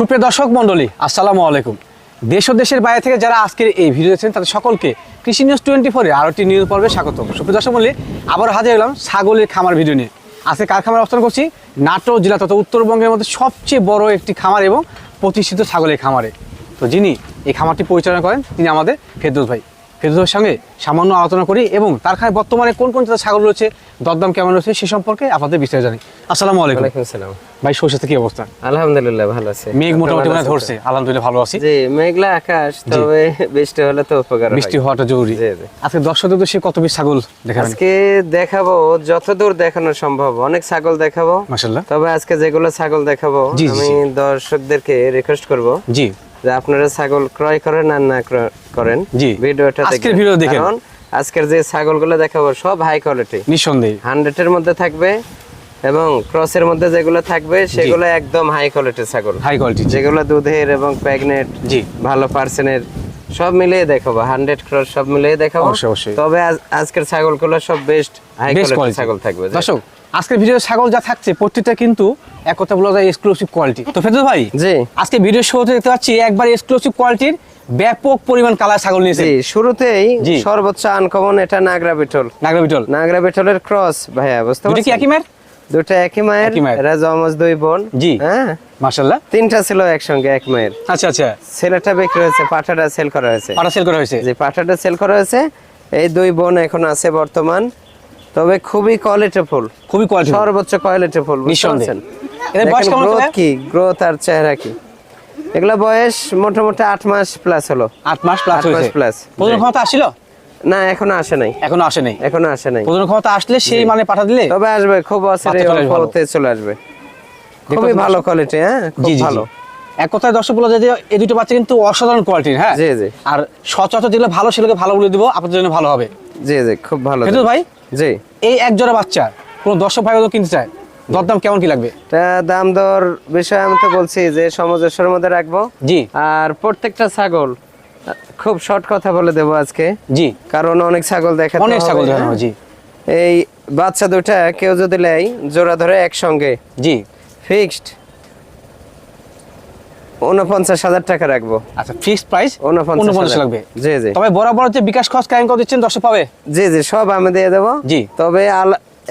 সুপ্রিয় দর্শক মণ্ডলী, আসসালামু আলাইকুম। দেশ ও দেশের বাইরে থেকে যারা আজকের এই ভিডিও দেখছেন, তাদের সকলকে কৃষি নিউজ টোয়েন্টি ফোরে আরও একটি নিউজ পর্বে স্বাগত সুপ্রিয় দর্শক মণ্ডলী, আবার হাজির হলাম ছাগলের খামার ভিডিও নিয়ে। আজকে কার খামার অবস্থান করছি নাটোর জেলা তথা উত্তরবঙ্গের মধ্যে সবচেয়ে বড় একটি খামার এবং প্রতিষ্ঠিত ছাগলের খামারে। তো যিনি এই খামারটি পরিচালনা করেন, তিনি আমাদের ফেরদৌস ভাই। ফেরদৌসের সঙ্গে সামান্য আলোচনা করি এবং তার খায় বর্তমানে কোন কোন জাতের ছাগল রয়েছে দরদাম কেমন রয়েছে সে সম্পর্কে আপনাদের বিস্তারিত জানি। আসসালামু আলাইকুম। ওয়ালাইকুম সালাম ভাই সরষেতে কি অবস্থা? আলহামদুলিল্লাহ ভালো আছে। মেঘ মোটামুটি মানে ধরছে। আলহামদুলিল্লাহ ভালো আছি। জি মেঘলা আকাশ তবে বৃষ্টি হলে তো উপকার। বৃষ্টি হওয়াটা জরুরি। আজকে দর্শকদের তো সে কত পিস ছাগল দেখাবেন? আজকে দেখাবো যতদূর দেখানো সম্ভব অনেক ছাগল দেখাবো। মাশাল্লাহ তবে আজকে যেগুলো ছাগল দেখাবো আমি দর্শকদেরকে রিকোয়েস্ট করব জি। যে আপনারা ছাগল ক্রয় করেন আর না ক্রয় করেন। জি। ভিডিওটা দেখবেন। ভিডিও দেখেন। আজকের যে ছাগলগুলো দেখাবো সব হাই কোয়ালিটি নিঃসন্দেহে। হান্ড্রেডের মধ্যে থাকবে এবং ক্রসের মধ্যে যেগুলো থাকবে সেগুলো একদম হাই কোয়ালিটি ছাগল। হাই কোয়ালিটি যেগুলো দুধের এবং প্রেগনেন্ট জি। ভালো পার্সেন্টের সব মিলিয়ে দেখাবো। হান্ড্রেড ক্রস সব মিলিয়ে দেখাবো। অবশ্যই। তবে আজ- আজকের ছাগলগুলো সব বেস্ট হাই কোয়ালিটির কোয়ালিটি ছাগল থাকবে দর্শক আজকের ভিডিওর ছাগল যা থাকছে প্রত্যেকটা কিন্তু এক কথা বলা যায় এক্সক্লুসিভ কোয়ালিটি তো ফেদুল ভাই জি। আজকে ভিডিও শুরুতে দেখতে পাচ্ছি একবার এক্সক্লুসিভ কোয়ালিটির ব্যাপক পরিমাণ কালার ছাগল নিয়েছে। জি শুরুতেই সর্বোচ্চ আনকমন এটা নাগরা বিটল। নাগরা বিটল। নাগরা বিটলের ক্রস ভাইয়া বুঝতে দুটি কি একই মায়ের? দুটো একই মায়ের এরা জমজ দুই বোন। জি। হ্যাঁ? মাশাল্লাহ তিনটা ছিল একসঙ্গে এক মায়ের। আচ্ছা আচ্ছা। ছেলেটা বিক্রি হয়েছে পাঠাটা সেল করা হয়েছে। পাটা সেল করা হয়েছে। যে পাঠাটা সেল করা হয়েছে। এই দুই বোন এখন আছে বর্তমান। তবে খুবই কোয়ালিটিফুল খুবই কোয়ালিটি সর্বোচ্চ কোয়ালিটিফুল নিঃসন্দেহে। এদের বয়স কেমন গ্রোথ কি? গ্রোথ আর চেহারা কি? এগুলা বয়স মোটামুটি আট মাস প্লাস হলো। আট মাস প্লাস মাস হয়েছে। plus, প্রজন জি। ক্ষমতা আসছিল না এখনও আসে নাই। এখনও আসে নাই? এখনও আসে নাই। প্রজন ক্ষমতা আসলে সেই মানে পাঠা দিলে তবে আসবে খুব ভালো। হতে চলে আসবে। খুবই ভালো কোয়ালিটি হ্যাঁ? জি খুব ভালো। এক কথায় দর্শক বলা যায় যে এই দুটো বাচ্চা কিন্তু অসাধারণ কোয়ালিটির হ্যাঁ? জি, জি। আর সচরাচর যেগুলো ভালো সেগুলোকে ভালো বলে দিব আপনাদের জন্য ভালো হবে। জি জি খুব ভালো ভাই? জি। এই এক জোড়া বাচ্চা কোন দর্শক ভাই কিনতে চায় দরদাম কেমন কি লাগবে? দাম দর বিষয়ে আমি তো বলছি যে সামঞ্জস্যের মধ্যে রাখব। জি। আর প্রত্যেকটা ছাগল খুব শর্ট কথা বলে দেবো আজকে। জি। কারণ অনেক ছাগল দেখা অনেক ছাগল দেখানো জি। এই বাচ্চা দুটা কেউ যদি নেয় জোড়া ধরে একসঙ্গে। জি। ফিক্সড উনপঞ্চাশ হাজার টাকা রাখব। আচ্ছা ফিক্সড প্রাইস উনপঞ্চাশ উনপঞ্চাশ লাগবে? জি জি। তবে বরাবর যে বিকাশ খরচ কায়েম করে দিচ্ছেন দর্শক পাবে? জি জি সব আমি দিয়ে দেবো। জি। তবে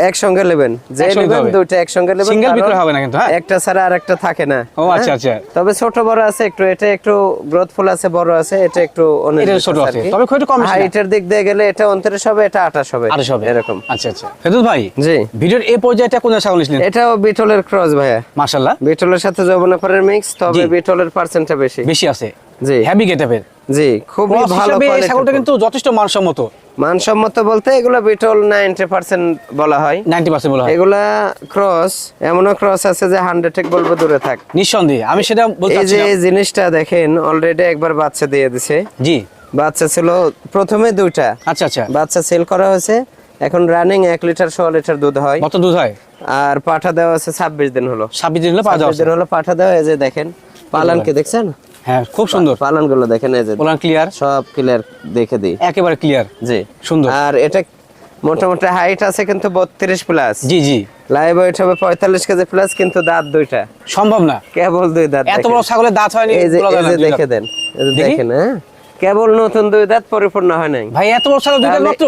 একসঙ্গে নেবেন। যে নেবেন দুইটা একসঙ্গে নেবেন Single কারণ হবে না কিন্তু, হ্যাঁ? একটা ছাড়া আর একটা থাকে না। ও, আচ্ছা, আচ্ছা। তবে ছোট বড় আছে একটু এটা একটু গ্রোথফুল আছে বড় আছে এটা একটু অনেক এটা ছোট আছে। তবে খুব কম না। হাইটের দিক দিয়ে গেলে এটা উনত্রিশ হবে এটা আঠাশ হবে আরে সবে এরকম। আচ্ছা আচ্ছা। ফেদুল ভাই জি। ভিডিওর এই পর্যায়েটা কোন ছাগল নিয়েছিলেন এটাও বিটলের ক্রস ভাইয়া। মার্শাল্লাহ বিটলের সাথে যৌবনাফারের মিক্স তবে। বিটলের পার্সেন্টটা বেশি। বেশি আছে। জি। হ্যাভি গেটআপের জি খুবই ভালো ছাগলটা কিন্তু যথেষ্ট মানসম্মত। মানসম্মত বলতে এগুলো বিটল নাইনটি পার্সেন্ট বলা হয়। নাইনটি পার্সেন্ট বলা হয়। এগুলা ক্রস এমনও ক্রস আছে যে হান্ড্রেড টেক বলব দূরে থাক। নিঃসন্দেহে আমি সেটা বলতে এই যে জিনিসটা দেখেন অলরেডি একবার বাচ্চা দিয়ে দিছে। জি। বাচ্চা ছিল প্রথমে দুইটা। আচ্ছা আচ্ছা। বাচ্চা সেল করা হয়েছে। এখন রানিং এক লিটার ছ লিটার দুধ হয়। কত দুধ হয়? আর পাঠা দেওয়া আছে ছাব্বিশ দিন হলো। ছাব্বিশ দিন হলে পাওয়া দিন হলো পাঠা দেওয়া এই যে দেখেন পালানকে দেখছেন? হ্যাঁ খুব সুন্দর। পালন দেখেন এই যে বললাম ক্লিয়ার সব ক্লিয়ার দেখে দিই। একেবারে ক্লিয়ার জি। সুন্দর। আর এটা মোটামুটি হাইট আছে কিন্তু বত্রিশ প্লাস জি জি। লাইভ ওয়েট হবে পঁয়তাল্লিশ কেজি প্লাস কিন্তু দাঁত দুইটা। সম্ভব না। কেবল দুই দাঁত এত বড় ছাগলের দাঁত হয়নি এই যে এই যে দেখে দেন। এই যে দেখি? দেখেন হ্যাঁ? কেবল নতুন দুই দাঁত পরিপূর্ণ হয় নাই। ভাই এত বড় ছাগল দুই দাঁত মাত্র?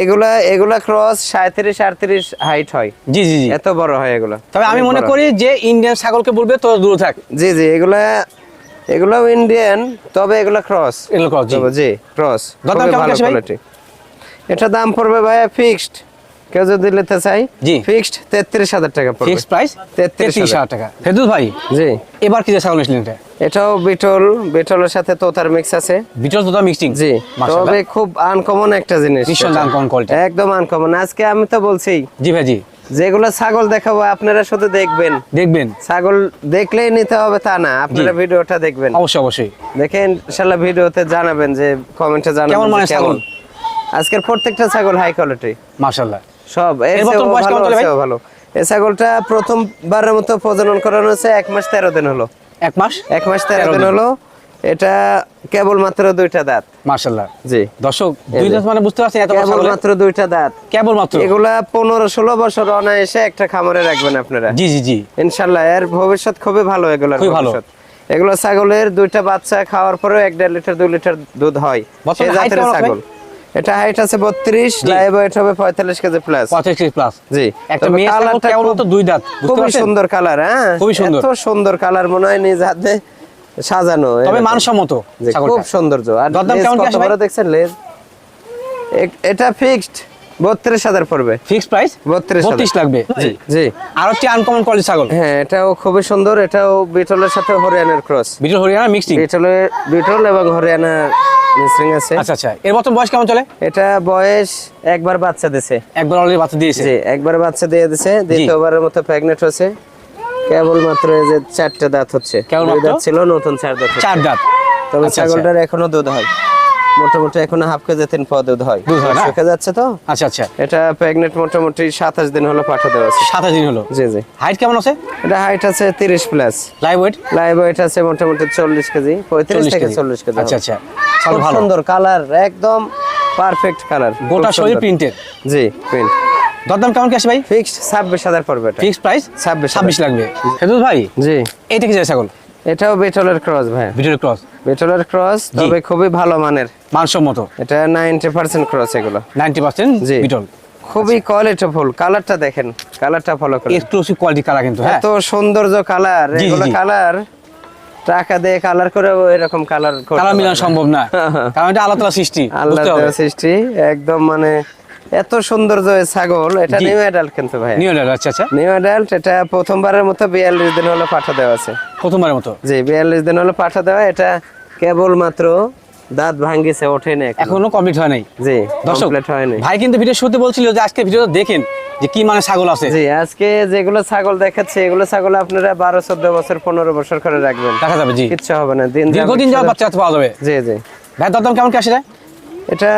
এগুলা এগুলা ক্রস সাঁত্রিশ আটত্রিশ হাইট হয়। জি জি জি। এত বড় হয় এগুলা। তবে আমি মনে করি যে ইন্ডিয়ান ছাগলকে বলবে তো দূরে থাক। জি জি এগুলা এগুলাও ইন্ডিয়ান তবে এগুলা ক্রস এগুলো কর, জি। ক্রস ভালো? কোয়ালিটি এটা দাম পড়বে ভাইয়া ফিক্সড কেউ যদি নিতে চাই জি। ফিক্সড তেত্রিশ হাজার টাকা পড়বে। ফিক্স প্রাইস তেত্রিশ হাজার। টাকা। ফেদুল ভাই জি। এবার কি যে ছাগল নিয়েছিলেন এটা এটাও বিটল বিটলের সাথে তোতার মিক্স আছে। বিটল তো মিক্সিং জি। তবে খুব আনকমন একটা জিনিস নিঃসন্দেহে uncommon quality। একদম আনকমন আজকে আমি তো বলছি। জি ভাই জি। যেগুলো ছাগল দেখাবো আপনারা শুধু দেখবেন। দেখবেন। ছাগল দেখলেই নিতে হবে তা না আপনারা ভিডিওটা দেখবেন। অবশ্যই অবশ্যই। দেখেন ইনশাআল্লাহ ভিডিওতে জানাবেন যে কমেন্টে জানাবেন কেমন যে মানের ছাগল? আজকের প্রত্যেকটা ছাগল হাই কোয়ালিটি মাশাল্লাহ। সব ভালো, এই ছাগলটা প্রথমবারের মতো প্রজনন করানো হয়েছে এক মাস তেরো দিন হলো। এক মাস? এক মাস তেরো দিন। হলো। এটা কেবল মাত্র দুইটা দাঁত। জি। দর্শক দুই দাঁত মানে বুঝতে পারছেন এত বড় কেবল ছাগলের? মাত্র দুইটা দাঁত। কেবল মাত্র এগুলা পনেরো ষোলো বছর অনায়াসে একটা খামারে রাখবেন আপনারা। জি জি জি। এর ভবিষ্যৎ খুবই ভালো খুবই এগুলো ছাগলের দুইটা বাচ্চা খাওয়ার পরেও এক দেড় লিটার দুই লিটার দুধ হয়। জাতের ছাগল। এটা হাইট আছে বত্রিশ লাইভ ওয়েট হবে পঁয়তাল্লিশ কেজি প্লাস কেজি প্লাস জি। একটা মেয়ে ছাগল খুব- দুই দাঁত বুঝতে খুবই সুন্দর কালার হ্যাঁ? খুবই সুন্দর। এত সুন্দর কালার মনে হয় নিজ হাতে। সাজানো তবে মানসম্মত খুব সৌন্দর্য। আর কত বড় দেখছেন লেজ এটা ফিক্সড বত্রিশ হাজার পড়বে। ফিক্সড প্রাইস 32,000 বত্রিশ লাগবে। জি জি। আর হচ্ছে আনকমন কোয়ালিটি ছাগল। হ্যাঁ এটাও খুবই সুন্দর এটাও বিটলের সাথে হরিয়ানার ক্রস বিটল হরিয়ানা মিক্সিং বিটলে বিটল এবং হরিয়ানা মিশ্রিং আছে। আচ্ছা আচ্ছা। এর বর্তমান বয়স কেমন চলে? এটা বয়স একবার বাচ্চা দিছে। একবার অলরেডি বাচ্চা দিয়েছে। জি একবার বাচ্চা দিয়ে দিছে দ্বিতীয়বারের মতো প্রেগনেন্ট হচ্ছে কেবল মাত্র এই যে চারটে দাঁত হচ্ছে। কেবলমাত্র? দুই দাঁত ছিল নতুন চার দাঁত চার দাঁত। তবে আচ্ছা, আচ্ছা। ছাগলটার এখনও দুধ হয়। মোটামুটি এখনও হাফ কেজি তিন পাওয়া দুধ হয়? শুকে যাচ্ছে তো? আচ্ছা আচ্ছা। এটা প্রেগনেন্ট মোটামুটি সাতাশ দিন হলো পাঠা দেওয়া আছে। সাতাশ দিন হলো? জি জি। হাইট কেমন আছে? এটা হাইট আছে তিরিশ plus live weight live weight আছে মোটামুটি চল্লিশ কেজি পঁয়ত্রিশ থেকে চল্লিশ কেজি আচ্ছা আচ্ছা। সুন্দর কালার একদম পারফেক্ট কালার গোটা শরীর প্রিন্টেড জি প্রিন্ট দরদাম কেমন কি আসে ভাই? ফিক্সড ছাব্বিশ হাজার পড়বে ফিক্সড প্রাইস 26,000 ছাব্বিশ লাগবে। ভাই জি। এইটা কি ছাগল এটাও বেটলের ক্রস ভাই। ক্রস? বেটলের ক্রস তবে খুবই ভালো মানের। মানসম্মত। এটা নাইনটি পার্সেন্ট ক্রস এগুলো। নাইনটি পার্সেন্ট জি। বিটল। খুবই কোয়ালিটিফুল কালারটা দেখেন। কালারটা ফলো করেন। এক্সক্লুসিভ কোয়ালিটি কালার কিন্তু হ্যাঁ। এত সৌন্দর্য কালার এগুলো কালার টাকা দিয়ে কালার করে এরকম কালার কালার মিলানো সম্ভব না। কারণ এটা আলাদা সৃষ্টি বুঝতে সৃষ্টি একদম মানে এত সৌন্দর্য ছাগল এটা নিউ অ্যাডাল্ট কিন্তু ভাই নিউ লেয়ার আচ্ছা আচ্ছা। নিউ অ্যাডাল্ট এটা প্রথমবারের মতো বিয়াল্লিশ দিন হলো পাঠা দেওয়া আছে। প্রথমবারের মতো? জি বিয়াল্লিশ দিন হলো পাঠা দেওয়া এটা কেবল মাত্র দাঁত ভাঙ্গিছে ওঠে না এখনও। কমপ্লিট হয় নাই? জি দর্শক কমপ্লিট হয়নি ভাই কিন্তু ভিডিও শুরুতে বলছিল যে আজকে ভিডিওটা দেখেন যে কি মানে ছাগল আছে। জি আজকে যেগুলো ছাগল দেখাচ্ছে এগুলো ছাগল আপনারা বারো চোদ্দ বছর পনেরো বছর করে রাখবেন। দেখা যাবে জি। কিচ্ছু হবে না দিন দীর্ঘদিন যাওয়ার বাচ্চা পাওয়া যাবে। জি জি। ভাই দরদাম কেমন কি আসে এটা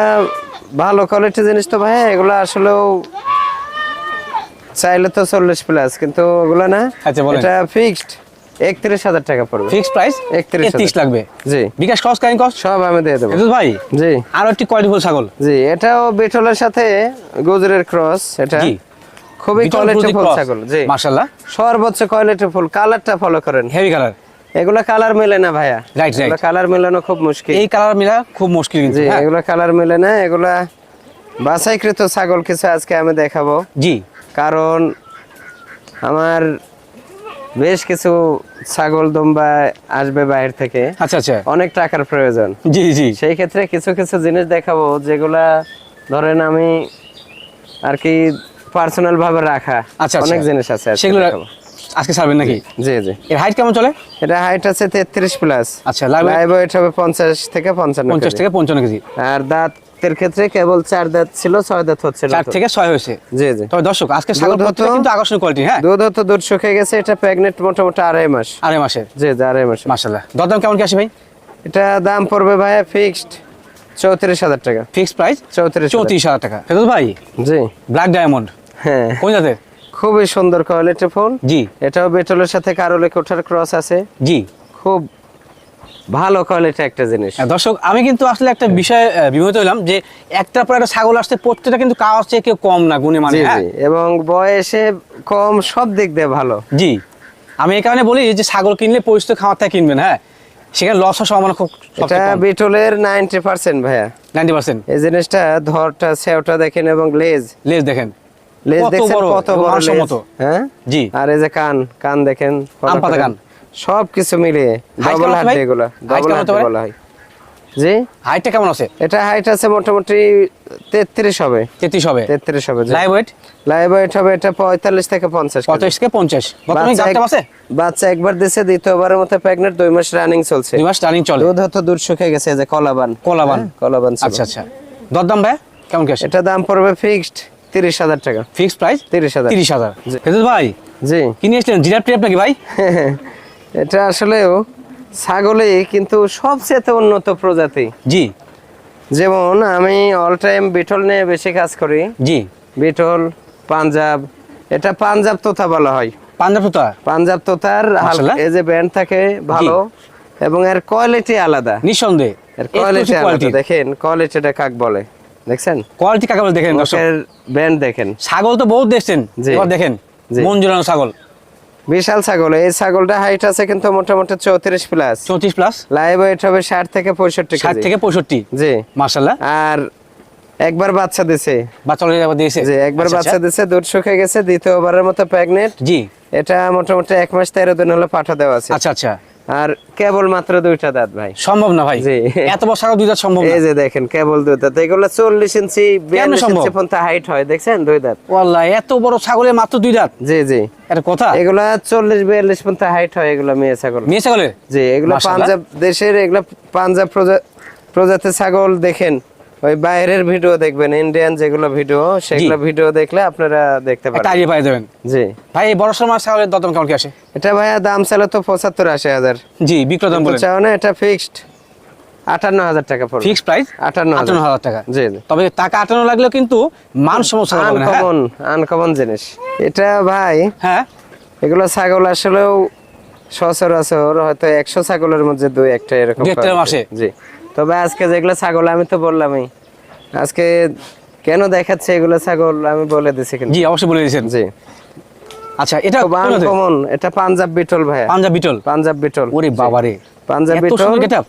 ভালো কোয়ালিটি জিনিস তো ভাই এগুলো আসলেও চাইলে তো চল্লিশ প্লাস কিন্তু ওগুলো না আচ্ছা, এটা ফিক্সড একত্রিশ হাজার টাকা পড়বে। ফিক্সড প্রাইস একত্রিশ লাগবে? জি। বিকাশ কস কাইন কস সব আমি দিয়ে দেবো। ভাই জি। আরও একটি কোয়ালিটিফুল ছাগল? জি এটাও বিটলের সাথে গুজরের ক্রস এটা খুবই কোয়ালিটি ফুল ছাগল জি। মাশাআল্লাহ। সর্বোচ্চ কোয়ালিটি ফুল কালারটা ফলো করেন। হেভি কালার এগুলো কালার মেলে না ভাইয়া। Right, right. কালার মেলানো খুব মুশকিল। এই কালার মিলা খুব মুশকিল কিন্তু জি হ্যাঁ? এগুলো কালার মেলে না এগুলা বাছাইকৃত ছাগল কিছু আজকে আমি দেখাবো। জি। কারণ আমার বেশ কিছু ছাগল দম্বা আসবে বাইরে থেকে। আচ্ছা আচ্ছা। অনেক টাকার প্রয়োজন। জি জি। সেই ক্ষেত্রে কিছু কিছু জিনিস দেখাবো যেগুলা ধরেন আমি আর কি পার্সোনাল ভাবে রাখা। আচ্ছা, আচ্ছা। অনেক জিনিস আছে সেগুলো দেখাবো। আজকে ছাড়বেন নাকি? জি জি এর হাইট কেমন চলে? এটা হাইট আছে তেত্রিশ প্লাস আচ্ছা লাইভ লাইভ ওয়েট হবে পঞ্চাশ থেকে পঞ্চান্ন পঞ্চাশ কেজি। থেকে পঞ্চান্ন কেজি। আর দাঁত দাঁতের ক্ষেত্রে কেবল চার দাঁত ছিল ছয় দাঁত হচ্ছে চার থেকে ছয় হয়েছে। জি জি। তবে দর্শক আজকে দুধ কিন্তু আকর্ষণীয় কোয়ালিটি হ্যাঁ? দুধ হতো দুধ শুকিয়ে গেছে এটা প্রেগনেন্ট মোটামুটি আড়াই মাস। আড়াই মাসের। জি জি, আড়াই মাস মাশাআল্লাহ। দরদাম কেমন কি আসে ভাই? এটা দাম পড়বে ভাই ফিক্সড চৌত্রিশ হাজার টাকা। ফিক্সড প্রাইস চৌত্রিশ চৌত্রিশ হাজার টাকা। ভাই জি। ব্ল্যাক ডায়মন্ড হ্যাঁ। কোন জাতের? খুবই সুন্দর কোয়ালিটি ফোন জি। এটাও বেটলের সাথে কারোলে কোঠার ক্রস আছে। জি। খুব ভালো কোয়ালিটি একটা জিনিস। হ্যাঁ, দর্শক আমি কিন্তু আসলে একটা বিষয় আহ, বিমোহিত হলাম যে একটার পর একটা ছাগল আসছে প্রত্যেকটা কিন্তু কাজ চেয়ে কেউ কম না গুণে মানে হ্যাঁ? এবং বয়সে কম সব দিক দিয়ে ভালো। জি। আমি এই কারণে বলি যে ছাগল কিনলে পরিচিত থেকে কিনবেন হ্যাঁ? সেখানে লস হওয়ার সম্ভাবনা খুব এটা বিটলের নাইনটি পার্সেন্ট ভাইয়া। নাইনটি পার্সেন্ট এই জিনিসটা ধরটা সেওটা দেখেন এবং লেজ। লেজ দেখেন। লেজ কত বড়? হ্যাঁ? জি। আর এই যে কান কান দেখেন আম পাতা কান। সব কিছু মিলিয়ে Height হাত এগুলো ডবল হাত বলা হয়। জি? হাইটটা কেমন আছে? এটা হাইট আছে মোটামুটি তেত্রিশ হবে। তেত্রিশ হবে। তেত্রিশ হবে লাইভ ওয়েট লাইভ ওয়েট হবে এটা পঁয়তাল্লিশ থেকে পঞ্চাশ কেজি। পঁয়তাল্লিশ থেকে পঞ্চাশ। বর্তমানে বাচ্চা আছে? বাচ্চা একবার দিছে দ্বিতীয়বারের মতো প্রেগনেন্ট দুই মাস রানিং চলছে। দুই মাস রানিং চলে। দুধ হতো দুধ শুকিয়ে গেছে যে কলাবান। কলাবান। হ্যাঁ, কলাবান। আচ্ছা আচ্ছা। দরদাম ভাই কেমন কি আসে এটা দাম পড়বে ফিক্সড তিরিশ হাজার টাকা। Fixed price? তিরিশ হাজার। তিরিশ হাজার। ভাই জি। কি নিয়ে এসলেন জিরাপ টিরাপ নাকি ভাই? এটা আসলেও ছাগলে কিন্তু সবচেয়ে উন্নত প্রজাতি। জি। যেমন আমি অল টাইম বিটল নিয়ে বেশি কাজ করি। জি। বিটল পাঞ্জাব এটা পাঞ্জাব তোতা বলা হয়। পাঞ্জাব তোতা? পাঞ্জাব তোতার এই যে ব্যান্ড থাকে ভালো। এবং এর কোয়ালিটি আলাদা। নিঃসন্দেহে। এর কোয়ালিটি আলাদা। কোয়ালিটি দেখেন কোয়ালিটিটা কাক বলে। দেখছেন? কোয়ালিটি কাকে বলে দেখেন দর্শক? মুখের ব্যান্ড দেখেন। ছাগল তো বহুত দেখছেন এবার দেখেন। মন জোড়ানো ছাগল। বিশাল ছাগল। এই ছাগলটা হাইট আছে কিন্তু মোটামুটি চৌত্রিশ প্লাস চৌত্রিশ প্লাস লাইভ ওয়েট হবে ষাট থেকে পঁয়ষট্টি ষাট থেকে পঁয়ষট্টি? জি। মার্শাল্লাহ আর একবার বাচ্চা দিছে। বাচ্চা দিয়েছে? জি একবার আচ্ছা, বাচ্চা আচ্ছা। দিছে দুধ শুকিয়ে গেছে দ্বিতীয়বারের মতো প্রেগনেন্ট জি। এটা মোটামুটি এক মাস তেরো দিন হলো পাঠা দেওয়া আছে। আচ্ছা আচ্ছা। আর কেবল মাত্র দুইটা দাঁত ভাই। সম্ভব না ভাই। এত বছর দুই দাঁত সম্ভব এই যে দেখেন কেবল দুই দাঁত। এগুলো চল্লিশ ইঞ্চি বিয়াল্লিশ ইঞ্চি পর্যন্ত হাইট হয় দেখছেন? দুই দাঁত। ওয়াল্লাহ এত বড় ছাগলের মাত্র দুই দাঁত? জি জি। এটা কথা? এগুলা চল্লিশ বিয়াল্লিশ পর্যন্ত হাইট হয় এগুলো মেয়ে ছাগল। মেয়ে ছাগলের জি এগুলো পাঞ্জাব দেশের এগুলো পাঞ্জাব প্রজা- প্রজাতির ছাগল দেখেন। ওই বাইরের ভিডিও দেখবেন ইন্ডিয়ান যেগুলো ভিডিও সেগুলো ভিডিও দেখলে আপনারা দেখতে পারেন আইডিয়া পাই যাবেন জি। ভাই বড় সময় ছাগলের দতম কেমন কি আসে? এটা ভাইয়া দাম চাইলে তো পঁচাত্তর আশি হাজার। জি বিক্রয় দাম বলেন। চাও না এটা ফিক্সড আটান্ন হাজার টাকা পড়বে। ফিক্স প্রাইস আটান্ন হাজার। আটান্ন হাজার টাকা। জি তবে টাকা আটানো লাগলেও কিন্তু মান সমস্যা হবে না? আনকমন আনকমন জিনিস। এটা ভাই হ্যাঁ। এগুলো ছাগল আসলেও সচরাচর হয়তো একশো ছাগলের মধ্যে দুই একটা এরকম আসে। জি। তবে আজকে যেগুলো ছাগল আমি তো বললামই। আজকে কেন দেখাচ্ছে এগুলো ছাগল আমি বলে দিছি কিন্তু। জি অবশ্যই বলে দিয়েছেন। জি। আচ্ছা এটা জাতের? এটা পাঞ্জাব বিটল ভাই পাঞ্জাব বিটল? পাঞ্জাব বিটল। ওরে বাবারে। পাঞ্জাব এত বিটল সুন্দর গেটআপ।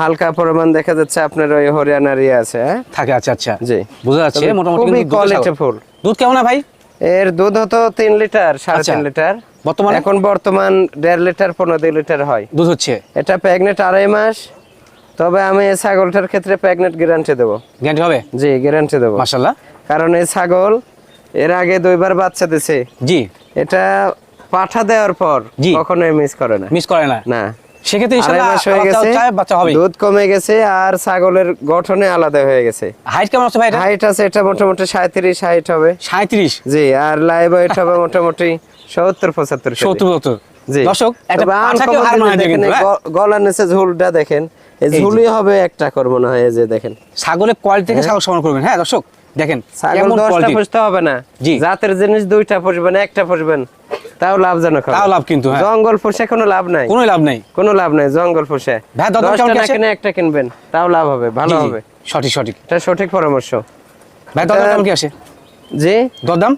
হালকা পরিমাণ দেখা যাচ্ছে আপনার ওই হরিয়ানার ইয়ে আছে হ্যাঁ? থাকে আচ্ছা আচ্ছা। জি। বোঝা যাচ্ছে মোটামুটি খুবই ছাগল। কোয়ালিটিফুল দুধ কেমন ভাই? এর দুধ হতো তিন লিটার সাড়ে আচ্ছা। তিন লিটার। বর্তমানে? এখন বর্তমান দেড় লিটার পনেরো লিটার হয়। দুধ হচ্ছে। এটা প্রেগনেন্ট আড়াই মাস তবে আমি এই ছাগলটার ক্ষেত্রে প্রেগনেন্ট গ্যারান্টি দেবো। গ্যারান্টি হবে? জি গ্যারান্টি দেবো। মাশাল্লাহ কারণ এই ছাগল এর আগে দুইবার বাচ্চা দিছে। জি। এটা পাঠা দেওয়ার পর। কখনোই মিস করে না। মিস করে না? না। সেক্ষেত্রে ইনশাআল্লাহ হয়ে গেছে বাচ্চা হবে। দুধ কমে গেছে আর ছাগলের গঠনে আলাদা হয়ে গেছে। হাইট কেমন আছে ভাই এটা? হাইট আছে এটা মোটামুটি সাঁত্রিশ হাইট হবে। সাঁত্রিশ? জি আর লাইভ ওয়েট হবে মোটামুটি জি। দর্শক একটা হার দেখেন, হ্যাঁ? গলার নিচে ঝুলটা দেখেন। ঝুলি হবে একটা করব না হয় যে দেখেন। ছাগলের কোয়ালিটি থেকে ছাগল সমান করবেন। হ্যাঁ দর্শক দেখেন ছাগল দশটা পুষতে হবে না। জাতের জিনিস দুইটা পুষবেন একটা পুষবেন তাও লাভজনক তাও লাভ কিন্তু, হ্যাঁ। জঙ্গল পুষে কোনো লাভ নাই। কোনো লাভ নাই। কোনো লাভ নাই জঙ্গল পুষে। ভাই? কিনে একটা কিনবেন তাও লাভ হবে ভালো হবে। সঠিক সঠিক। এটা সঠিক পরামর্শ। ভাই দরদাম এটা- কেমন কি আসে জি। দরদাম?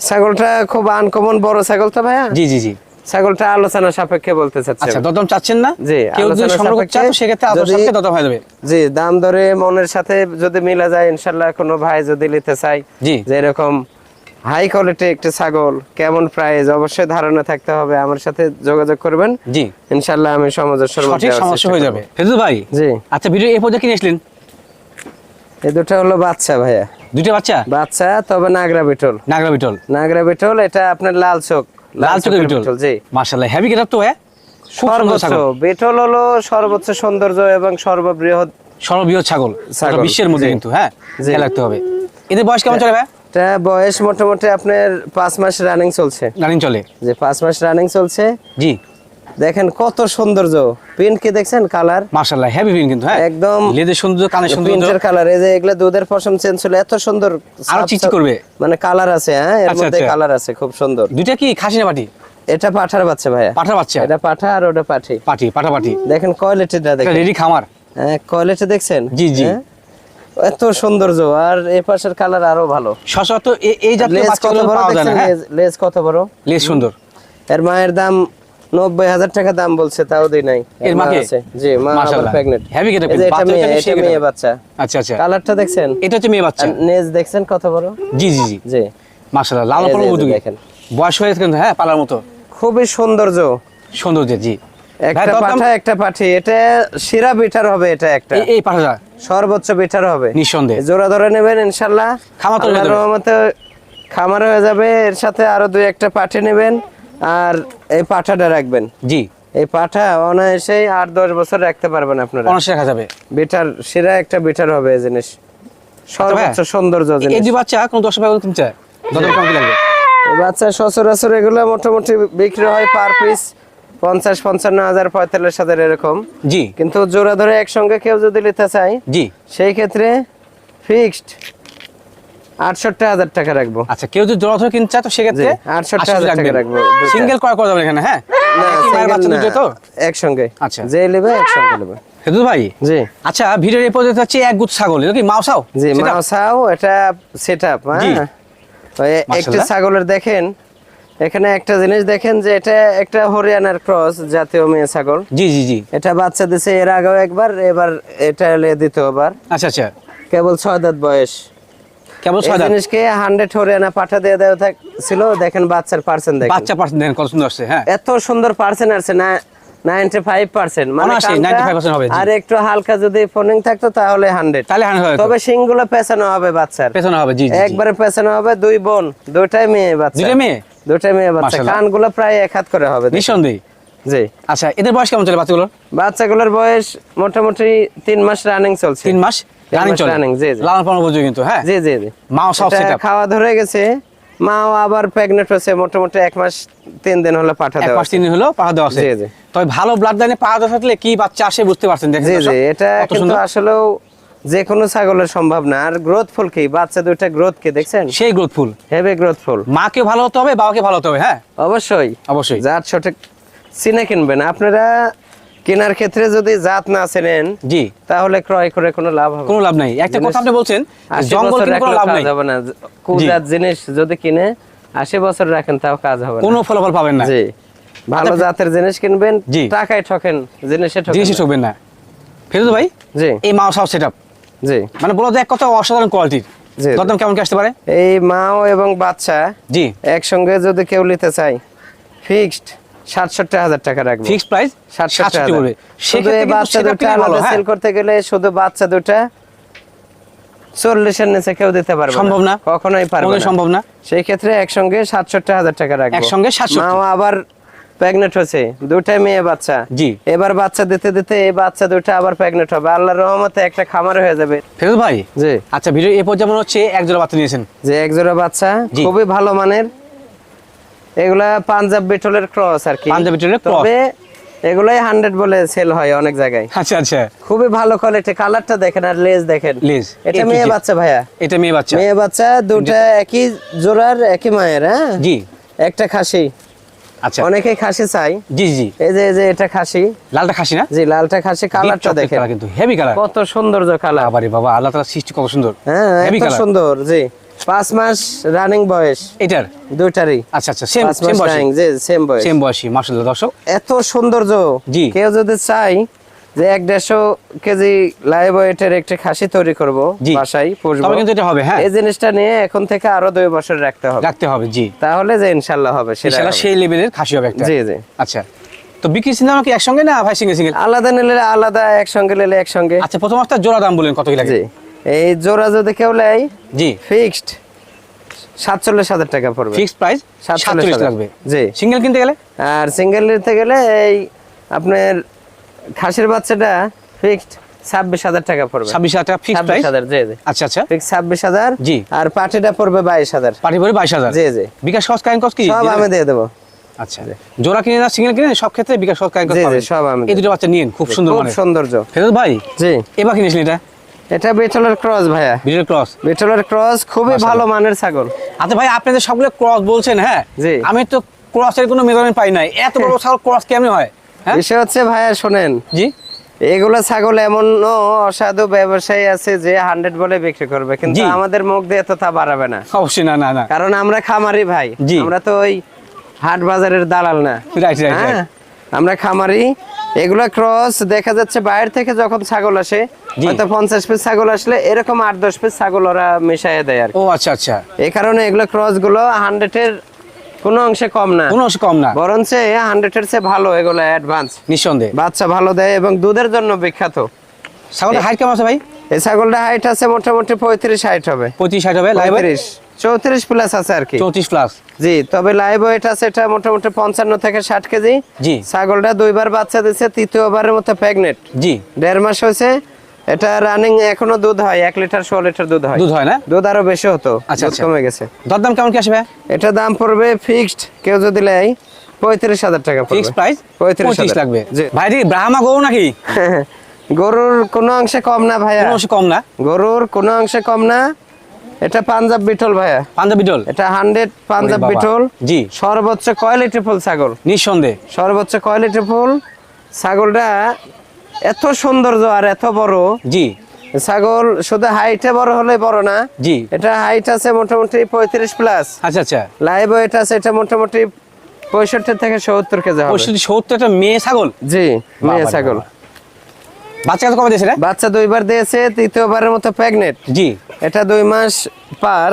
ছাগলটা খুব আনকমন বড় ছাগল তো ভাইয়া। জি জি জি। ছাগলটা আলোচনা সাপেক্ষে বলতে চাচ্ছি আচ্ছা দরদাম চাচ্ছেন না? জি, কেউ যদি আলোচনা সংগ্রহ করতে চায় তো সাপেক্ষে সেক্ষেত্রে আপনার সাথে দরদাম হয়ে যাবে। জি দাম দরে মনের সাথে যদি মিলা যায় ইনশাল্লাহ কোনো ভাই যদি নিতে চাই জি। যে এরকম হাই কোয়ালিটি একটা ছাগল কেমন প্রাইস অবশ্যই ধারণা থাকতে হবে। আমার সাথে যোগাযোগ করবেন। জি। ইনশাল্লাহ আমি সমাজের সর্বোচ্চ সঠিক সমস্যা হয়ে যাবে। ফেজু ভাই জি। আচ্ছা ভিডিও এই পর্যন্ত কিনে আসলেন? এই দুটো হলো বাচ্চা ভাইয়া। দুইটা বাচ্চা? বাচ্চা তবে নাগরা বিটল। নাগরা বিটল। নাগরা বিটল এটা আপনার লাল চোখ। লাল চোখের বিটল জি। মাশাআল্লাহ। হেভি গেটআপ তো হ্যাঁ? সর্বোচ্চ বিটল হলো সর্বোচ্চ সৌন্দর্য এবং সর্ববৃহৎ সর্ববৃহৎ ছাগল। বিশ্বের মধ্যে কিন্তু হ্যাঁ। খেয়াল রাখতে হবে। এদের বয়স কেমন চলে ভাই? এটা বয়স মোটামুটি আপনার পাঁচ মাস রানিং চলছে। রানিং চলে? যে পাঁচ মাস রানিং চলছে। জি। দেখেন কত সৌন্দর্য। প্রিন্ট কি দেখছেন? কালার মাশাআল্লাহ হেভি পিন কিন্তু হ্যাঁ? একদম লেদের সৌন্দর্য কানের সৌন্দর্য। প্রিন্টের কালার এই যে এগুলা দুধের পশম চেঞ্জ হলে এত সুন্দর আরও সাপ- করবে। মানে কালার আছে হ্যাঁ? এর আচ্ছা, মধ্যে আচ্ছা। কালার আছে খুব সুন্দর। দুইটা কি খাসি না পাটি? এটা পাঠার বাচ্চা ভাইয়া। পাঠার বাচ্চা? এটা পাঠা আর ওটা পাঠি। পাটি পাঠা পাটি দেখেন কোয়ালিটিটা দেখেন। রেডি খামার? হ্যাঁ কোয়ালিটি দেখছেন? জি, জি। হ্যাঁ? এত সৌন্দর্য আর এই পাশের কালার আরও ভালো। সচরাচর এই- এই জাতীয় বাচ্চাগুলো বড় পাওয়া যায় না হ্যাঁ? লেজ- লেজ কত বড়? লেজ সুন্দর। এর মায়ের দাম নব্বই হাজার টাকা দাম বলছে তাও দিই নাই। এর মাকে? জি মা প্রেগনেন্ট Heavy getup এটা মেয়ে এটা মেয়ে বাচ্চা। আচ্ছা আচ্ছা। কালারটা দেখছেন? এটা হচ্ছে মেয়ে বাচ্চা। নেজ দেখছেন কত বড়? জি জি জি। জি। মাশাআল্লাহ লাল দেখেন। বয়স হয়েছে কিন্তু হ্যাঁ পালার মতো। খুবই সৌন্দর্য। সৌন্দর্য জি। একটা? পাঠা একটা পাঠি। এটা শিরা বিটার হবে এটা একটা। এই- পাঠাটা। সর্বোচ্চ বিটার হবে। নিঃসন্দেহে। জোড়া ধরে নেবেন ইনশাল্লাহ খামার হয়ে। রহমতে খামার হয়ে যাবে। এর সাথে আরও দুই একটা পাঠি নেবেন। আর এই পাঠাটা রাখবেন? জি। এই পাঠা অনায়াসেই আট দশ বছর রাখতে পারবেন আপনারা। অনার্স রাখা যাবে। বিটার শিরা একটা বিটার হবে এই জিনিস। সর্বোচ্চ সৌন্দর্য জিনিস। দুই বাচ্চা কোন দশ কিনতে চায়? এই বাচ্চা সচরাচর এগুলো মোটামুটি বিক্রি হয় পার পিস পঞ্চাশ পঞ্চান্ন হাজার পঁয়তাল্লিশ হাজার এরকম। জি। কিন্তু জোড়া ধরে একসঙ্গে কেউ যদি নিতে চায় জি। সেই ক্ষেত্রে ফিক্সড আটষট্টি হাজার টাকা রাখব। আচ্ছা কেউ যদি জোড়া ধরে কিনতে চায় তো সেক্ষেত্রে জি, 68,000 টাকা রাখব, সিঙ্গেল করা যাবে এখানে হ্যাঁ? তো? একসঙ্গে। আচ্ছা। যে নেবে একসঙ্গে নেবে। হেদু ভাই? জি। আচ্ছা ভিডিওর এই পর্যন্ত হচ্ছে এক গুচ্ছ ছাগল এটা কি মাউসাও? জি মাউসাও এটা সেট আপ হ্যাঁ একটি ছাগলের দেখেন এখানে একটা জিনিস দেখেন যে এটা একটা হরিয়ানার ক্রস জাতীয় মেয়ে ছাগল। জি জি জি। এটা বাচ্চা দিছে এর আগেও একবার এবার এটা দিতে দ্বিতীয়বার। আচ্ছা আচ্ছা। কেবল ছয় দাঁত বয়স। কেবল এই ছয় দাঁত জিনিসকে হান্ড্রেড হরিয়ানা পাঠা দিয়ে দেওয়া ছিল দেখেন বাচ্চার পার্সেন্ট দেখেন। বাচ্চা পার্সেন্ট দেন কত সুন্দর আসছে হ্যাঁ। এত সুন্দর পার্সেন্ট না মানে 95% হবে, আর একটু হালকা যদি ফোনিং থাকতো তাহলে হান্ড্রেড তাহলে হান হবে তবে শিংগুলো পেছানো হবে বাচ্চার। পেছনে হবে জি একবারে পেছানো হবে দুই বোন দুইটাই মেয়ে বাচ্চা। দুইটা মেয়ে? দুইটাই মেয়ে বাচ্চা। কানগুলো প্রায় এক হাত করে হবে দেখেন। নিঃসন্দেহে। জি। আচ্ছা এদের বয়স কেমন চলে বাচ্চাগুলোর? বাচ্চাগুলোর বয়স মোটামুটি তিন মাস রানিং চলছে। তিন মাস? রানিং চলে। running, জি, জি। লালন পালন উপযোগী কিন্তু হ্যাঁ? জি জি জি। মাও সব সেটআপ খাওয়া ধরে গেছে। মাও আবার প্রেগনেন্ট হচ্ছে মোটামুটি এক মাস তিন দিন হলো পাঠা এক মাস তিন দিন হলো পাহা দেওয়া আছে। জি, জি। তবে ভালো ব্লাড লাইনে পাহা দেওয়া থাকলে কি বাচ্চা আসে বুঝতে পারছেন দেখেন জি এটা কিন্তু আসলেও যে কোনো ছাগলের সম্ভব না। আর গ্রোথ ফুল কি? বাচ্চা দুইটা গ্রোথ কে দেখছেন? সেই গ্রোথফুল হেভি গ্রোথ ফুল। মাকে ভালো হতে হবে বাবাকে ভালো হতে হবে হ্যাঁ? অবশ্যই। অবশ্যই। যার সঠিক চিনে কিনবেন। আপনারা কেনার ক্ষেত্রে যদি জাত না চেনেন জি। তাহলে ক্রয় করে কোনো লাভ হবে কোনো লাভ নাই। একটা কথা আপনি বলছেন জঙ্গল কিনে কোনো লাভ নাই। হবে না। কুজাত জিনিস যদি কিনে আশি বছর রাখেন তাও কাজ হবে না। কোনো ফলাফল পাবেন না। জি। ভালো জাতের জিনিস কিনবেন। টাকায় ঠকেন জিনিসে ঠকেন জিনিসই না। ঠকবেন না। ফেরত ভাই জি। এই মাও সব সেট জি। মানে বলো যে এক কথা অসাধারণ কোয়ালিটির জি। দরদাম কেমন কি আসতে পারে? এই মাও এবং বাচ্চা জি। একসঙ্গে যদি কেউ নিতে চায় ফিক্সড সাতষট্টি হাজার টাকা রাখব। প্রাইস সাতষট্টি সাতষট্টি শুধু এই বাচ্চা দুটা আলাদা হ্যাঁ। সেল করতে গেলে শুধু বাচ্চা দুটা চল্লিশের নিচে কেউ দিতে পারবে সম্ভব না। কখনোই পারবে সম্ভব না। সেই ক্ষেত্রে একসঙ্গে সাতষট্টি হাজার টাকা রাখব। একসঙ্গে 67 মাও আবার প্রেগনেন্ট হয়েছে। দুটাই মেয়ে বাচ্চা। জি। এবার বাচ্চা দিতে দিতে এই বাচ্চা দুটা আবার প্রেগনেন্ট হবে। আল্লাহর রহমতে একটা খামার হয়ে যাবে। ভাই? জি। আচ্ছা ভিডিও এ পর্যন্ত মনে হচ্ছে এক জোড়া বাচ্চা নিয়েছেন। যে এক জোড়া বাচ্চা খুবই ভালো মানের। এগুলা পাঞ্জাব বিটলের ক্রস আর কি। পাঞ্জাব বিটলের cross। তবে এগুলাই হান্ড্রেড বলে সেল হয় অনেক জায়গায়। আচ্ছা আচ্ছা। খুবই ভালো কোয়ালিটি কালারটা দেখেন আর লেজ দেখেন। লেজ, এটা মেয়ে বাচ্চা ভাইয়া। এটা মেয়ে বাচ্চা। মেয়ে বাচ্চা দুটা একই জোড়ার একই মায়ের হ্যাঁ? জি। একটা খাসি। আচ্ছা। অনেকেই খাসি চাই জি জি এই যে এই যে এটা খাসি। লালটা খাসি না? জি লালটা খাসি কালারটা দেখেন। কিন্তু হেভি কালার কত সৌন্দর্য কালার বাবারে বাবা আল্লাহ তাআলা সৃষ্টি কত সুন্দর। হ্যাঁ হেভি কালার সুন্দর জি। পাঁচ মাস রানিং বয়স। এটার? দুইটারই। আচ্ছা আচ্ছা সেম সেম মাস জি সেম বয়স। সেম বয়সী মাশাআল্লাহ দর্শক। এত সৌন্দর্য। জি। কেউ যদি চাই যে এক দেড়শো কেজি লাইভ ওয়েটের একটি খাসি তৈরি করব। বাসায় পুষবো কিন্তু এটা হবে হ্যাঁ। এই জিনিসটা নিয়ে এখন থেকে আরও দুই বছর রাখতে হবে। রাখতে হবে জি। তাহলে যে ইনশাল্লাহ হবে সেটা সেই লেভেলের খাসি হবে একটা। জি জি। আচ্ছা। তো বিক্রি সিনেমা কি একসঙ্গে না ভাই সিঙ্গেল সিঙ্গেল আলাদা নিলে আলাদা একসঙ্গে নিলে একসঙ্গে। আচ্ছা প্রথম একটা জোড়া দাম বলেন কত কি লাগে? এই জোড়া যদি কেউ নেয় জি। ফিক্সড সাতচল্লিশ হাজার টাকা পড়বে। ফিক্সড প্রাইস 47 সাতচল্লিশ লাগবে। জি। সিঙ্গেল কিনতে গেলে? আর সিঙ্গেল নিতে গেলে এই আপনার খাসির বাচ্চাটা ফিক্সড ছাব্বিশ হাজার টাকা পড়বে। ছাব্বিশ হাজার টাকা ফিক্সড ছাব্বিশ প্রাইস হাজার জি জি। আচ্ছা আচ্ছা। ফিক্স ছাব্বিশ হাজার। জি। আর পাটিটা পড়বে বাইশ হাজার। পার্টি ভরে বাইশ হাজার? জি জি। বিকাশ কারেন্ট কস কি? সব আমি দিয়ে দেবো। আচ্ছা। জোড়া কিনে না সিঙ্গেল কিনে সব ক্ষেত্রে বিকাশ জি, সব আমি এই দুটো বাচ্চা নিন খুব সুন্দর খুব সৌন্দর্য। ফেরত ভাই জি। এবার কিনেছেন এটা? এটা বেটলের ক্রস ভাইয়া। ক্রস। বেটলের ক্রস খুবই ভালো মানের ছাগল। আচ্ছা ভাই আপনি যে সবগুলো ক্রস বলছেন হ্যাঁ? জি। আমি তো ক্রসের কোনো মেজারমেন্ট পাই নাই। এত বড় ছাগল ক্রস কেমন হয় হ্যাঁ? বিষয় হচ্ছে ভাইয়া শোনেন। জি। এগুলো ছাগল এমন অসাধু ব্যবসায়ী আছে যে হান্ড্রেড বলে বিক্রি করবে কিন্তু আমাদের মুখ দিয়ে তো তা বাড়াবে না। অবশ্যই না না না। কারণ আমরা খামারি ভাই। আমরা তো ওই হাট বাজারের দালাল না। হ্যাঁ? আমরা খামারি এগুলা ক্রস দেখা যাচ্ছে বাইরে থেকে যখন ছাগল আসে হয়তো পঞ্চাশ পিস ছাগল আসলে এরকম আট দশ পিস ছাগল ওরা মিশাইয়ে দেয় আর ও আচ্ছা আচ্ছা। এই কারণে এগুলো ক্রসগুলো হান্ড্রেডের কোনো অংশে কম না। কোনো অংশ কম না। বরঞ্চ হান্ড্রেডের চেয়ে ভালো এগুলো অ্যাডভান্স নিঃসন্দেহে। বাচ্চা ভালো দেয় এবং দুধের জন্য বিখ্যাত। ছাগলের হাইট কেমন আছে ভাই? এই ছাগলটা হাইট আছে মোটামুটি পঁয়ত্রিশ হাইট হবে। পঁয়ত্রিশ হাইট হবে লাইভ চৌত্রিশ প্লাস আছে আর কি। চৌত্রিশ প্লাস জি তবে লাইভ ওয়েট আছে এটা মোটামুটি পঞ্চান্ন থেকে ষাট কেজি। জি। ছাগলটা দুইবার বাচ্চা দিচ্ছে তৃতীয়বারের মতো প্রেগনেন্ট জি। দেড় মাস হয়েছে এটা রানিং এখনও দুধ হয় এক লিটার ষোলো লিটার দুধ হয়। দুধ হয় না? দুধ আরও বেশি হতো আচ্ছা, আচ্ছা। কমে গেছে। দরদাম কেমন কি আসবে এটা দাম পড়বে ফিক্সড কেউ যদি নেয় পঁয়ত্রিশ হাজার টাকা পড়বে। ফিক্স প্রাইস পঁয়ত্রিশ। লাগবে। জি। ভাই ব্রাহ্মা গরু নাকি? গরুর কোনো অংশে কম না ভাইয়া। কোনো অংশ কম না? গরুর কোনো অংশে কম না। এটা পাঞ্জাব বিটল ভাইয়া। পাঞ্জাবি ডল এটা হান্ড্রেড পাঞ্জাব। বিটল। জি। সর্বোচ্চ কয়লিটি ফুল ছাগল? নিঃসন্দেহে। সর্বোচ্চ কয়লিটি ফুল? ছাগলটা এত সৌন্দর্য আর এত বড়। জি। ছাগল শুধু হাইটে বড় হলে বড় না। জি। এটা হাইট আছে মোটামুটি পঁয়ত্রিশ প্লাস আচ্ছা আচ্ছা। লাইভ ওয়েট আছে এটা মোটামুটি পঁয়ষট্টি থেকে সত্তর কেজি পঁয়ষট্টি সত্তর একটা মেয়ে ছাগল? জি মেয়ে ছাগল। বাচ্চা কবে দিয়েছে বাচ্চা দুইবার দিয়েছে তৃতীয়বারের মতো প্রেগনেন্ট জি। এটা দুই মাস পার।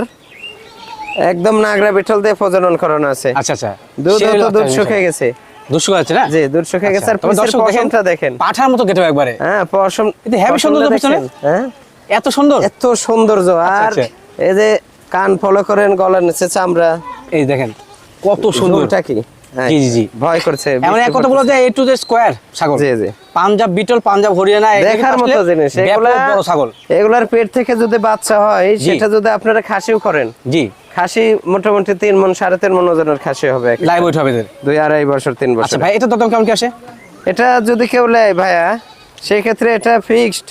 একদম নাগরা দিয়ে প্রজনন করানো আছে। আচ্ছা আচ্ছা। দুধ তো দুধ শুকিয়ে গেছে। দুধ শুকিয়ে যাচ্ছে না? জি দুধ শুকিয়ে গেছে। আর আচ্ছা, তবে পিছের দর্শক দেখেন, পশমটা দেখেন। পাঠার মতো কেটে একবারে। হ্যাঁ পশম পিছনে? হ্যাঁ। এত সুন্দর? এত সৌন্দর্য। আর আচ্ছা। এই যে কান ফলো করেন গলার নিচে চামড়া। এই দেখেন কত সুন্দর। ঝুলটা কি? জি, জি, জি। ভয় করছে এমন এক কথা বলা। যায় এ টু দ্য স্কোয়ার ছাগল। জি জি। পাঞ্জাব বিটল পাঞ্জাব হরিয়ানা দেখার মতো জিনিস। এগুলা বড় ছাগল। এগুলার পেট থেকে যদি বাচ্চা হয় সেটা যদি আপনারা খাসিও করেন। জি। খাসি মোটামুটি তিন মন সাড়ে তিন মন ওজনের খাসি হবে লাইভ ওয়েট হবে দুই আড়াই বছর তিন আচ্ছা বছর ভাই এটা দাম কেমন কি আসে? এটা যদি কেউ নেয় ভাইয়া সেই ক্ষেত্রে এটা ফিক্সড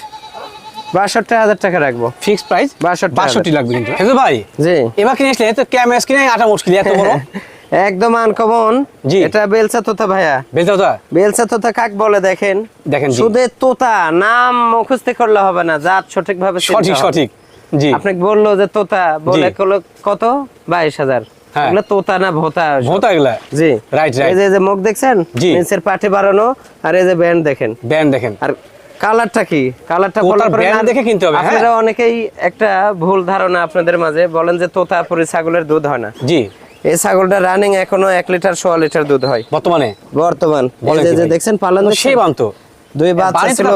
বাষট্টি হাজার টাকা রাখব। ফিক্সড প্রাইস বাষট্টি বাষট্টি লাগবে কিন্তু। ভাই জি। এবার কিনে আসলে তো ক্যামেরাস কিনে আটা মুশকিল এত বড়। একদম আনকমন। জি। এটা বেলচা তোতা ভাইয়া। বেলতে তো বেলচা তোতা কাক বলে দেখেন? দেখেন। শুধু তোতা নাম মুখস্থ করলে হবে না জাত সঠিক ভাবে সঠিক সঠিক। জি। আপনাকে বলল যে তোতা বলে কত? বাইশ হাজার। হ্যাঁ। এগুলো তোতা না ভোতা? ভোতা এগুলা? জি। Right, right. এই যে মুখ দেখছেন। নিচের পাটে বাড়ানো আর এই যে ব্যান্ড দেখেন। ব্যান্ড দেখেন। আর কালারটা কি? কালারটা বলার করে না- দেখে কিনতে হবে, হ্যাঁ। আপনারা অনেকেই একটা ভুল ধারণা আপনাদের মাঝে বলেন যে তোতা পরি ছাগলের দুধ হয় না। জি। এই ছাগলটা রানিং এখনও এক লিটার সোয়া লিটার দুধ হয়। বর্তমানে? বর্তমান। যে? দেখছেন পালন সেই বান্ত দুই বাচ্চা ছিল।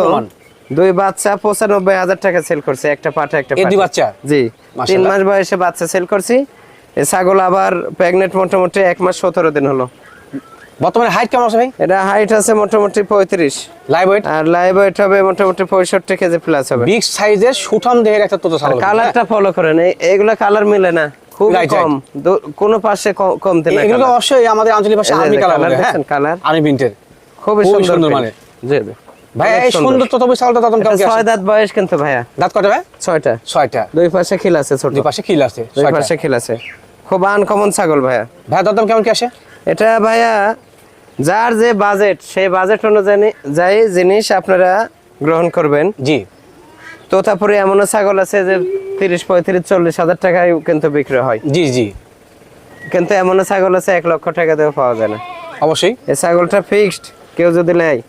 দুই বাচ্চা পঁচানব্বই হাজার টাকা সেল করছে একটা পাঠা একটা দুই বাচ্চা? জি। তিন মাস বয়সে বাচ্চা সেল করছি। এই ছাগল আবার প্রেগনেন্ট মোটামুটি এক মাস সতেরো দিন হলো। বর্তমানে হাইট কেমন আছে ভাই? এটা হাইট আছে মোটামুটি পঁয়ত্রিশ। লাইভ ওয়েট আর লাইভ ওয়েট হবে মোটামুটি পঁয়ষট্টি কেজি প্লাস হবে। বিগ সাইজের সুঠাম দেহের একটা ছাগল। কালারটা ফলো করেন এই- এইগুলা কালার মিলে না। খুব কম। দু- পাশে কমতে না এগুলো অবশ্যই আমাদের আঞ্চলিক ভাষায় আর্মি কালার colour বলে হ্যাঁ? আর্মি প্রিন্টের সুন্দর মানে। জি জি। ভাই এই সুন্দর। তোতা বই ছাগলটা দাম কেমন ছয় দাঁত বয়স কিন্তু ভাইয়া দাঁত কটা ভাই? ছয়টা। ছয়টা। দুই পাশে খিল আছে ছোট। দুই পাশে আছে দুই পাশে খিল আছে। খুব আনকমন ছাগল ভাইয়া। ভাই দাম কেমন কি আসে? এটা ভাইয়া যার যে বাজেট সেই বাজেট অনুযায়ী যাই জিনিস আপনারা গ্রহণ করবেন। জি। তোতাপুরে এমন ছাগল আছে যে তিরিশ পঁয়ত্রিশ চল্লিশ হাজার টাকায় কিন্তু বিক্রি হয়। জি জি। কিন্তু এমন ছাগল আছে এক লক্ষ টাকা দিয়েও পাওয়া যায় না। অবশ্যই। এই ছাগলটা ফিক্সড কেউ যদি নেয়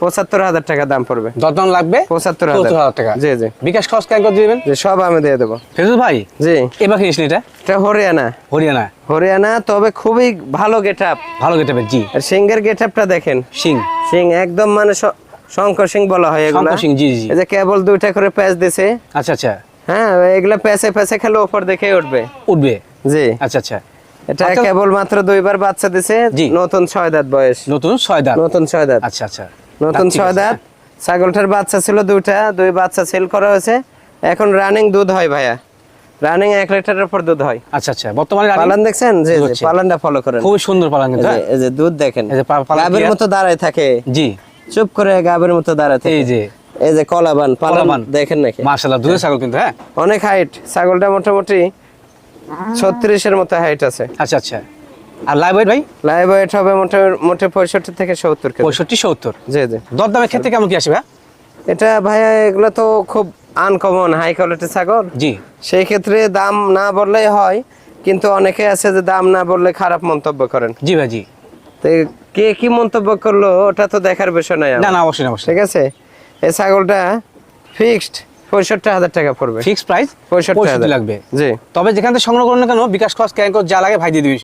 পঁচাত্তর হাজার টাকা দাম পড়বে। দরদাম লাগবে? পঁচাত্তর হাজার। টাকা। জি জি। বিকাশ খরচ কেন করে দিবেন? সব আমি দিয়ে দেবো। ফেরদৌস ভাই জি। এবার কিনিস এটা? এটা হরিয়ানা। হরিয়ানা। হরিয়ানা তবে খুবই ভালো গেট আপ ভালো কেটে জি। আর সিংহের গেট আপটা দেখেন। সিং। সিং একদম মানে শঙ্কর সিং বলা হয় এগুলা। শঙ্কর সিং, জি, জি। এই যে কেবল দুইটা করে প্যাচ দিছে। আচ্ছা আচ্ছা। হ্যাঁ এগুলা প্যাচে প্যাচে খেলে দেখে উঠবে। উঠবে? জি। আচ্ছা আচ্ছা। এটা আচ্ছা। কেবল মাত্র দুইবার বাচ্চা দিছে নতুন ছয় দাঁত বয়স। নতুন ছয় দাঁত। নতুন ছয় দাঁত। আচ্ছা আচ্ছা। নতুন ছয় দাঁত। ছাগলটার বাচ্চা ছিল দুইটা দুই বাচ্চা সেল করা হয়েছে। এখন রানিং দুধ হয় ভাইয়া। রানিং এক লিটারের পর দুধ হয়। আচ্ছা আচ্ছা। বর্তমানে পালান দেখছেন? জি পালানটা ফলো করেন। খুবই সুন্দর পালান এই যে- হ্যাঁ? এই যে দুধ দেখেন। এই যে পালান মতো দাঁড়ায় থাকে। জি। চুপ করে গাবের মতো দাঁড়াতে এই যে। এই যে কলাবান পালান কলাবান। দেখেন নাকি? মার্শাল্লাহ দুধের ছাগল কিন্তু হ্যাঁ? অনেক হাইট ছাগলটা মোটামুটি ছত্রিশের মতো হাইট আছে। আচ্ছা আচ্ছা। আর লাইভ ওয়েট ভাই? লাইভ ওয়েট হবে মোটে পঁয়ষট্টি থেকে সত্তর কেজি। পঁয়ষট্টি সত্তর? জি জি। দরদামের ক্ষেত্রে কেমন কি আসবে হ্যাঁ? এটা ভাইয়া এগুলো তো খুব আনকমন হাই কোয়ালিটি ছাগল। জি। সেই ক্ষেত্রে দাম না বললেই হয় কিন্তু অনেকে আছে যে দাম না বললে খারাপ মন্তব্য করেন। জি ভাই জি। তো কে কি মন্তব্য করল ওটা তো দেখার বিষয় নয় না না অবশ্যই অবশ্যই ঠিক আছে? এই ছাগলটা ফিক্সড পঁয়ষট্টি হাজার টাকা পড়বে। ফিক্স প্রাইস পঁয়ষট্টি লাগবে। জি। তবে যেখান থেকে সংগ্রহ করুন না কেন বিকাশ খরচ ক্যান যা লাগে ভাই দিয়ে দিবি।